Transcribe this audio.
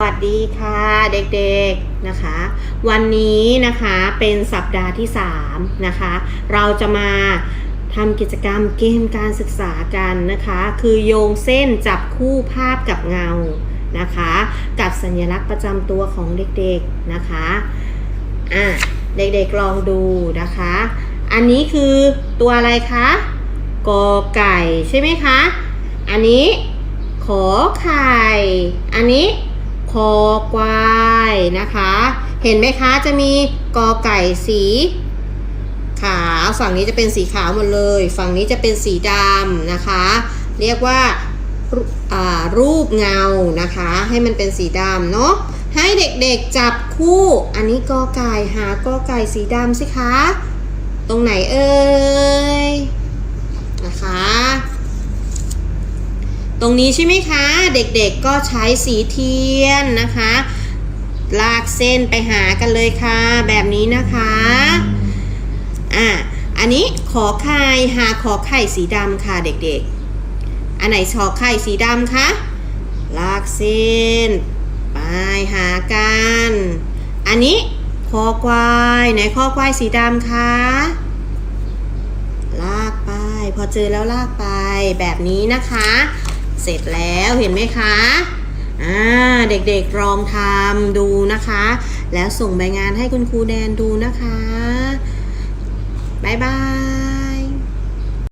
สวัสดีค่ะเด็กๆนะคะ วันนี้นะคะเป็นสัปดาห์ที่3นะคะเราจะมาทำกิจกรรมเกมการศึกษากันนะคะ คือโยงเส้นจับคู่ภาพกับเงานะคะ กับสัญลักษณ์ประจำตัวของเด็กๆนะคะอะเด็กๆลองดูนะคะ อันนี้คือตัวอะไรคะกอไก่ใช่ไหมคะ อันนี้ขอไข่ อันนี้ คอควายนะคะ เห็นไหมคะจะมีกอไก่สี ขาวฝั่งนี้จะเป็นสีขาวหมดเลย ฝั่งนี้จะเป็นสีดำนะคะ เรียกว่าารูปเงานะคะ ให้มันเป็นสีดำเนาะให้เด็กๆจับคู่ อันนี้กอไก่หากอไก่สีดำสิคะ ตรงไหนเอ่ยนะคะ ต รงนี้ใช่ไหมคะ เด็กๆก็ใช้สีเทียนนะคะ ลากเส้นไปหากันเลยค่ะ แบบนี้นะคะอะอันนี้ขอไข่หาขอไข่สีดำค่ะเด็กๆ อันไหนขอไข่สีดำคะลากเส้นไปหากัน อันนี้คอควายไหนคอควายสีดำคะลากไป พอเจอแล้วลากไปแบบนี้นะคะ เสร็จแล้วเห็นไหมคะอ่าเด็กๆลองทำดูนะคะ แล้วส่งใบงานให้คุณครูแดนดูนะคะ บ๊ายบาย